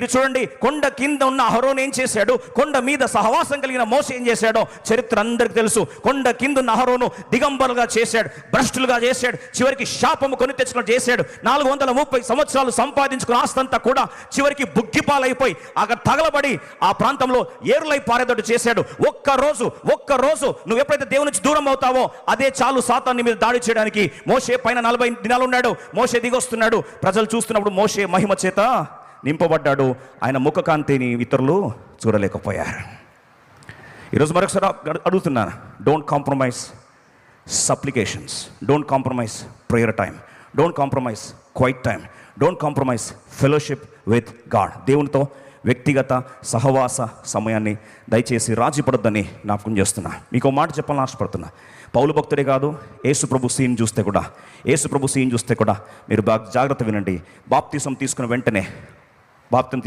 మీరు చూడండి కొండ కింద ఉన్న అహరోన్ ఏం చేశాడు? కొండ మీద సహవాసం కలిగిన మోస ఏం చేశాడో చరిత్ర అందరికి తెలుసు. కొండ కింద ఉన్న అహరోను దిగంబరులుగా చేశాడు భ్రష్టులుగా చేశాడు చివరికి శాపము కొని తెచ్చుకుని చేశాడు. నాలుగు వందల ముప్పై సంవత్సరాలు సంపాదించుకున్న ఆస్తంతా కూడా చివరికి బుగ్గిపాలైపోయి అక్కడ తగలబడి ఆ ప్రాంతంలో ఏరులై పారేదట్టు చేశాడు. ఒక్క రోజు ఒక్క రోజు నువ్వు ఎప్పుడైతే దేవుని నుంచి దూరం అవుతావో అదే చాలు సాతాన్ని మీద దాడి చేయడానికి మోషే పైన నలభై దినాలు ఉన్నాడు. మోసే దిగొస్తున్నాడు. ప్రజలు చూస్తున్నప్పుడు మోషే మహిమ చేత నింపబడ్డాడు. ఆయన ముఖకాంతిని ఇతరులు చూడలేకపోయారు. ఈరోజు మరొకసారి అడుగుతున్నాను. Don't compromise supplications don't compromise prayer time don't compromise quiet time don't compromise fellowship with God దేవునితో వ్యక్తిగత సహవాస సమయాన్ని దయచేసి రాజీపడొద్దని జ్ఞాపకం చేస్తున్నా. మీకు మాట చెప్పాలని ఆశపడుతున్నా. పౌలు భక్తుడే కాదు ఏసుప్రభు ప్రభు సీన్ చూస్తే కూడా ఏసుప్రభు ప్రభు సీన్ చూస్తే కూడా మీరు బాగా జాగ్రత్త వినండి. బాప్తీసం తీసుకున్న వెంటనే బాప్తం తీసుకున్న